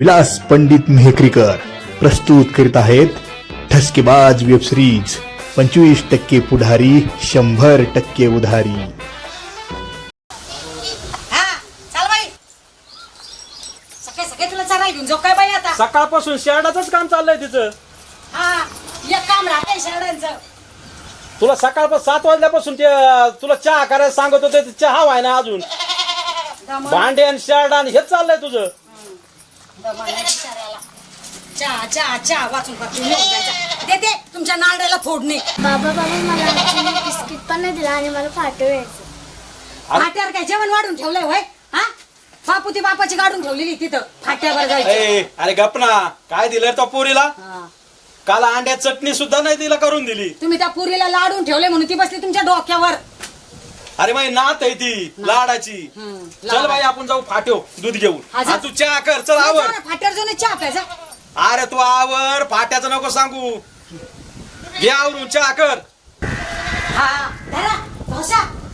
विलास पंडित मेहकरीकर प्रस्तुत करीत आहेत ठसकेबाज वेब सिरीज पंचवीस टक्के पुढारी शंभर टक्के उधारी. हा चाल बाई. सकाळी सकाळी तुला चराय घेऊन जाऊ काय बाई आता? सकाळपासून शेरडाच काम चाललंय तिचं. हा एक काम राहते शेरड्यांचं तुला सकाळपासून सात वाजल्यापासून ते तुला चहा करायला सांगत होते ते चहा व्हाय ना अजून. दमन- भांडे आणि शेरडा आणि हेच चाललंय तुझं. दमनाच्या बिचाऱ्याला. चहा चहा चहा वाचून वाचून देते तुमच्या नारळाला फोडणी. बाबा बाबा मला बिस्किट पण नाही दिला आणि मला फाटो यायचं. फाट्यावर काय जेवण वाढून ठेवलंय होय हा बापू ती बापाची गाडून ठेवलेली तिथं फाट्यावर जायचं ए, अरे गपना. काय दिलं तो पोरीला? हा. काल अंड्या चटणी सुद्धा नाही तिला करून दिली. तुम्ही त्या पुरीला लाडून ठेवले म्हणून ती बसली तुमच्या डोक्यावर. अरे माई नात आहे ती लाडाची. चल. बाई आपण जाऊ फाट्यो दूध घेऊन. हा, जा. हा, तू चहा कर चल आवर. फाट्यावर जाऊन चहा प्यायचा अरे तू आवर. फाट्याचं नको सांगू. घे आवरून चहा कर. हा धरा.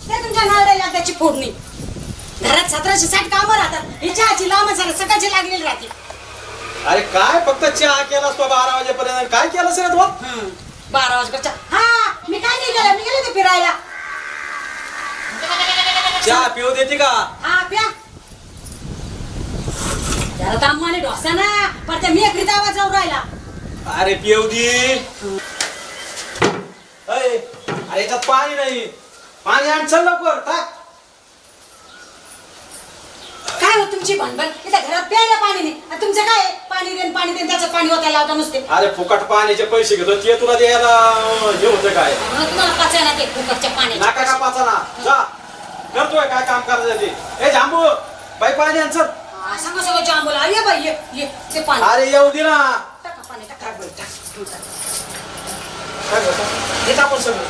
ते तुमच्या नारळाला त्याची फोडणी. घरात सतराशे साठ कामं राहतात. ही चहाची लांब झालं सकाळची लागलेली राहते. अरे काय फक्त चहा केलास तो बारा वाजेपर्यंत? काय केलं रे तू? बारा वाजता हा मी काय नाही गेलं मी गेले होते फिरायला. चहा पिऊ देते का? हा प्या. जरा तांबाने ढोसा ना पण त्या मी एकरीचा आवाज जाऊ राहिला. अरे पिऊ दे. अय, अरे याच्यात पाणी नाही. पाणी आण चल लवकर टाक काय हो तुमची भणभण इथं घरात प्यायला पाणी नाही. आणि तुमचं काय आहे? पाणी देन पाणी देन त्याचं पाणी होता लावता नुसते. अरे फुकट पाण्याचे पैसे घेतो ते तुला द्यायला अं, हे होतं काय? म्हणून तुम्हाला पचायला ते फुकटच्या पाण्याचे नाका का पाचा ना जा. करतोय काय काम करायचं ते? ए जांबू बाई पाणी आण हा, सांगा सगळं ये बाई ये ये ते पाणी. अरे येऊ दे ना. टाका पाणी टाका. बरं? हे टाकून सगळं.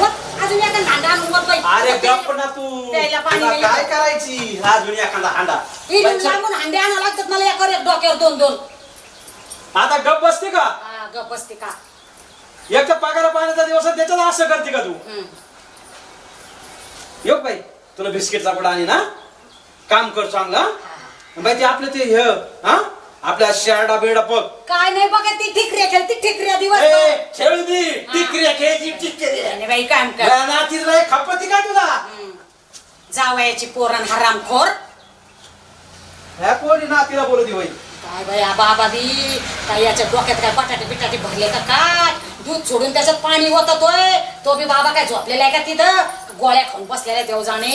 वत, अजून एका दांडा आणून वत बाई. अरे वत गप्प ते. ना तू. प्यायला पाणी तुला नाही. काय करायची? अजून एखादा हांडा. इथून बाई, चल. लांबून हांडे आणा लागतात मला एकावर एक डोक्यावर दोन दोन. आता गप बसते का? हा गप बसते का? एक तर पगार पाण्याचा दिवस आहे, त्याच्यात असं करते का तू? हम्म. येऊ बाई? तुला बिस्किटचा पुडा आणि ना काम कर चांगला बाई ते आपलं ते हे हा? आपल्या शेरडा बेडा बघ. काय नाही बघा ती ठिकऱ्या खेळती ठिकऱ्या दिवस खेळू दे टिकऱ्या खेळची टिकऱ्या नाही बाई काम कर. नातीला एक खपती का तुला. जावयाची पोरण हरामखोर. ह्या कोणी नातीला बोलू दे बाई? काय बाई आबा दी काय याच्या डोक्यात काय बटाटे बिटाटे भरले का काय? दूध सोडून त्याच्यात पाणी होतोय तो बी बाबा काय झोपलेला आहे का तिथं? गोळ्या खाऊन बसलेल्या देव जाणे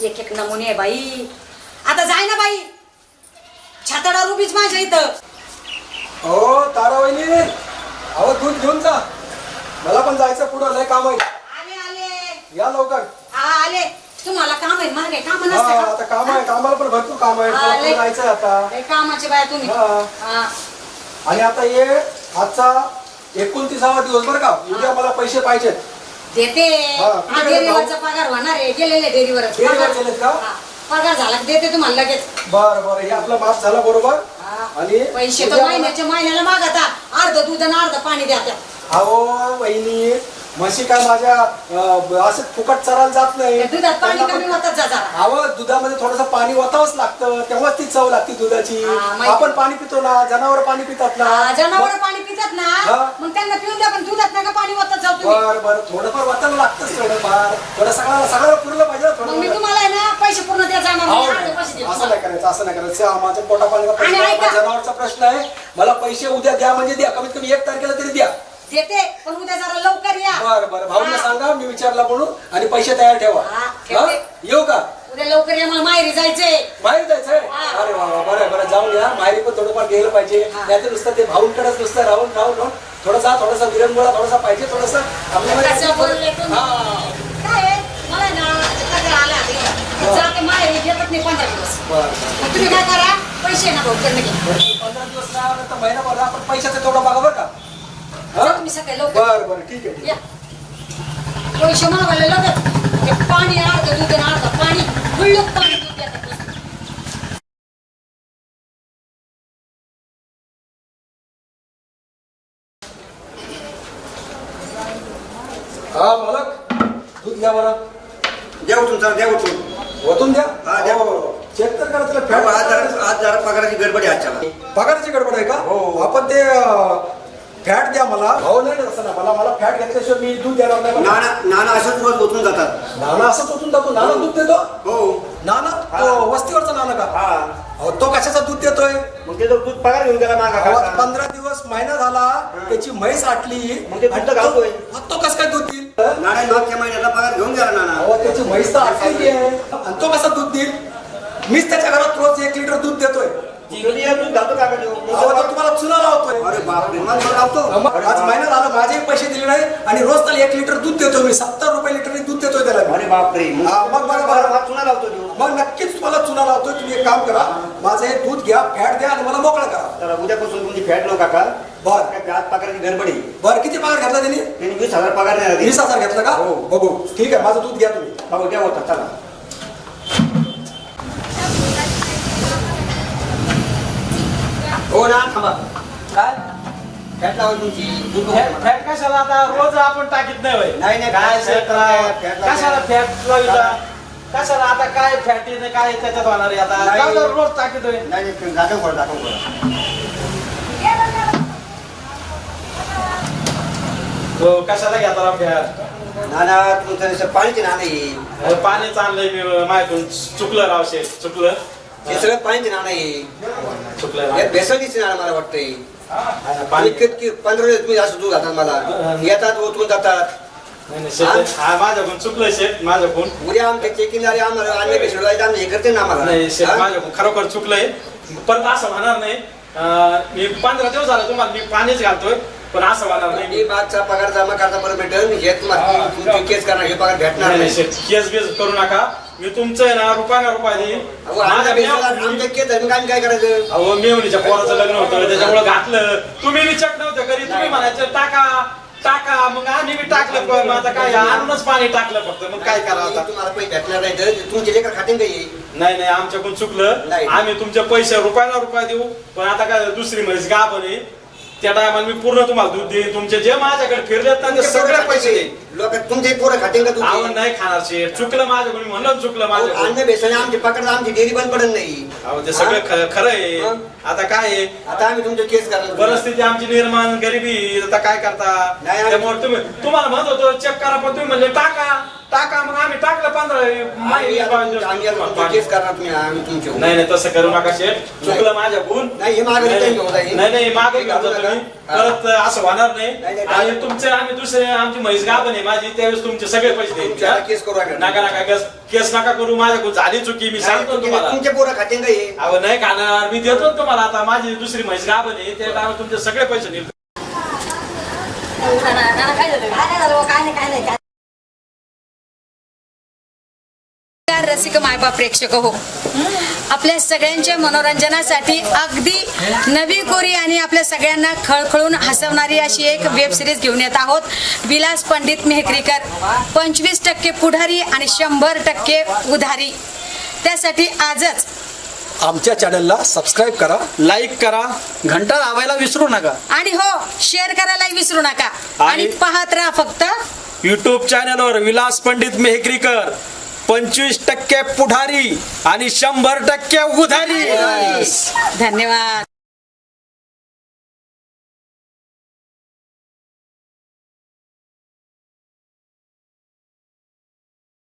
एक एक नमुने आहे बाई. आता जाय ना बाई. छाताडा रुबीच माझ्या इथं. हो तारा वहिनी अहो दूध घेऊन जा. मला पण जायचं पुढं लय काम आहे. आले आले. या लवकर. हा आले. तुम्हाला काम आहे मला काय काम हा नसतं आता काम आहे कामाला पण भरपूर काम आहे. हा, मला लय- पण जायचंय आता. का कामाची बाया तुम्ही. हा. हा. आणि आता ये आजचा एकोणतीसावा दिवस बरं का? उद्या मला पैसे पाहिजेत. देते. हा, हा, कुठे डेअरीवरचा जाऊ? पगार होणार आहे. गेलेले डेअरीवर डेअरीवर गेलेत का? पगार झाला की देते तुम्हाला लगेच. बरं बरं. हे आपला माफ झाला बरोबर? हा. आणि पैसे तर उद्या महिन्याच्या महिन्याला मागता. अर्ध दूध आणि अर्ध पाणी द्या त्या. अहो वहिनी म्हशी काय माझ्या अं, असं फुकट चरायला जात नाही. त्या दुधात पाणी कमी होतच जा जरा. अहो दुधामध्ये थोडस पाणी ओतावंच लागतं. तेव्हाच ती चव लागते दुधाची. हा, माहिती. आपण पाणी पितो ना. जनावर पाणी पितात ना. जनावर पाणी पितात ना हा. मग त्यांना पिऊन द्या पण दुधात नका पाणी होतच जाऊ तुम्ही. बर बर. थोडंफार वाचायला लागतंच थोडंफार थोडं सगळ्याला सगळ्याला पुरलं पाहिजे ना मग मी थोडं. तुम्हाला आहे ना पैसे पूर्ण द्या जाणार अहो, नाही. अर्धे पैसे देतो असं नाही करायचं असं नाही करायचं. हा, माझं पोटा पाण्याचा प्रश्न आणि आहे, ऐका. माझ्या जनावरचा प्रश्न आहे. मला पैसे उद्या द्या म्हणजे द्या. कमीत कमी एक तारखेला तरी द्या. देते पण उद्या जरा लवकर या. बर बर. भाऊला हा. सांगा मी विचारला म्हणून. आणि पैसे तयार ठेवा. हा, ठेवते. हा? येऊ का? उद्या लवकर या मला माहेरी जायचंय. बाहेर वा, जाऊन या माहेरी पण थोडंफार गेलं पाहिजे. नाही नुसतं ते भाऊंकडेच नुसतं राहून राहून राहून थोडासा थोडासा विरंगुळा थोडासा पाहिजे थोडासा तुम्ही? हा. काय करा? पैसे ना भाऊ पंधरा दिवस महिनाभर आपण पैशाचं बघा बरं का? तुम्ही सकाळी लवकर. बरं बरं ठीक आहे पैसे लगत. ते पाणी अर्ध दूध अर्ध पाणी. पाणी दूध देतात. हा मालक? दूध घ्या बरं द्या उठून चला द्या उठून. ओतून द्या? हा, द्या. हो, हो. चेक तर करा त्याला आज फॅट जरा आज जरा पगाराची गडबड आहे आजच्या पगाराची गडबड आहे का? हो. आपण ते फॅट द्या मला. हो. नाही असं नाही मला मला फॅट घेतल्याशिवाय मी दूध देणार नाही. मला. नाना नाना असंच रोज उचलून जातात. नाना असंच होतून जातो. नाना दूध देतो? हो. नाना तो वस्तीवरचा नाना का? हा. अहो तो कशाचा दूध देतोय? मग ते तो दूध पगार घेऊन गेला मागा अहो. पंधरा दिवस महिना झाला त्याची म्हैस आटली मग ते दूध आणि तो- घालतोय. मग तो कसं काय दूध देईल? नाना मागच्या महिन्याला पगार घेऊन गेला नाना. अहो त्याची म्हैस तर आटलेली आहे. आणि तो कसा दूध देईल? मीच त्याच्या घरात रोज एक लिटर दूध देतोय. दूध घालतो का देऊ अहो तो तुम्हाला चुना लावतोय. अरे बापरे मला मला लावतो? आज महिना झाला माझे पैसे दिले नाही आणि रोज त्याला एक लिटर दूध देतोय मी. सत्तर रुपये लिटरने दूध देतोय त्याला मी. अरे बापरे हा, मग बरं, बरं. मला चुना लावतो देऊ मग नक्कीच तुम्हाला चुना लावतोय. तुम्ही एक काम करा माझं हे दूध घ्या फॅट द्या आणि मला मोकळं करा. तर उद्यापासून तुमची फॅट नो काका. बर काय आज पगाराची गडबड. बरं किती पगार घेतला त्यांनी त्यांनी वीस हजार पगार नाही वीस हजार घेतला का? हो. बघू. ठीक आहे माझं दूध घ्या तुम्ही. हो द्या होता चला. हो ना थांबा. काय? फॅट लावा तुमची. दूध नको फॅट कशाला आता? रोज आपण टाकीत नाही होय. नाही, नाही, काय फॅट शेत लावा, राव? फॅट लावा. कशाला फॅट लाविता कशाला आता काय फॅट काय त्याच्यात होणार आहे आता? नाही. जाऊ दे, रोज टाकीत होय. नाही नाही दाखव दाखव हो कशाला घेता फॅट नाना तुमचं जसं पाणीचे नाणं अरे पाणीच आणलंय मी माझ्याकडून चुकलं राव शेत चुकलं. हे सगळं पाणीचे नाणं आहे चुकलं हे राव. बेसळीचे नाणं मला वाटतंय. पाणी इतके पंधरा दिवस तुम्ही असं दूध घालतात मला. येतात ओतून जातात. नाही, नाही, शेत हा? माझ्याकडून चुकलं शेत माझ्याकडून. उद्या आमच्या चेकिंग आले आम्हाला अन्य बेसळ आम्ही हे करते ना आम्हाला. नाही शेत हा? माझ्याकडून खरोखर चुकलंय. परत असं होणार नाही. अं, मी पंधरा दिवस झाले तुम्हाला मी पाणीच घालतोय. पण असं होणार नाही. मागचा पगार जमा करता परत भेटेल हे तुम्हाला तुमची केस करणार हे पगार भेटणार नाही, नाही, नाही केस बेस करू नका. मी तुमचं आहे ना रुपया ना रुपया देईन. अहो, माझ्या आमच्या केस आहे, मग आम्ही काय करायचं? अहो मेवणीच्या पोराचं लग्न होतं त्याच्यामुळे घातलं. तुम्ही विचार नव्हतं कधी तुम्ही म्हणायचं टाका टाका. मग आम्ही बी टाकलं पण आता काय आणूनच पाणी टाकलं फक्त. मग काय करा आता? तुम्हाला पैसे भेटणार नाही तर तुमचे लेकर खाते काही नाही नाही आमच्याकडून चुकलं. नाही. आम्ही तुमचे पैसे रुपयाला रुपया देऊ. पण आता काय दुसरी म्हैस गाभण आहे. त्या टायमाला मी पूर्ण तुम्हाला दूध देईन. तुमचे जे माझ्याकडे फिरलेत ना ते सगळे पैसे देईन. लोक तुमचे पोरं खाते का आवड तुमचे नाही खाणार शेठ चुकलं माझ्याकडून म्हणलं चुकलं बेसळ आमची पकडा आमची डेअरी बंद पडत नाही. अहो ते सगळं ख- खरं आहे? आता काय आहे? आता आम्ही तुमचे केस करणार परिस्थिती आमची निर्माण गरिबी आता काय करता? नाही, त्यामुळे तुम्ही तुम्हाला म्हणत होतो चेक करा पण तुम्ही म्हणले टाका. टाका मग आम्ही टाकलं पंधरा केस करणार तुम्ही आम्ही तुमचे नाही नाही तसं करू नका शेठ. चुकलं माझ्या गुण. नाही, हे मागं नाही. नाही नाही मागे. परत असं होणार नाही. नाही, नाही, आणि काय- तुमचे आम्ही दुसरे आमची म्हैस गाभण आहे माझी. त्यावेळेस तुमचे सगळे पैसे केस करू. नका. नका केस केस नका करू. माझ्याकडून झाली चुकी मी सांगतो ना तुम्हाला. तुमचे पोरं खाते का हे. अहो नाही खाणार. मी देतो तुम्हाला आता. माझी दुसरी म्हैस गाभण आहे. त्या तुमचे सगळे पैसे देईल नमस्कार रसिक मायबा प्रेक्षक हो. आपल्या सगळ्यांच्या मनोरंजनासाठी अगदी नवी कोरी आणि आपल्या सगळ्यांना खळखळून हसवणारी अशी एक वेब सिरीज घेऊन येत आहोत. विलास पंडित मेहकरीकर पंचवीस टक्के पुढारी आणि शंभर टक्के उधारी. त्यासाठी आजच आमच्या चॅनलला सबस्क्राईब करा लाईक करा घंटा लावायला विसरू नका. आणि हो शेअर करायला विसरू नका. आणि आणि- पाहत राहा फक्त युट्यूब चॅनलवर विलास पंडित मेहकरीकर. पंचवीस टक्के पुढारी आणि शंभर टक्के उधारी धन्यवाद.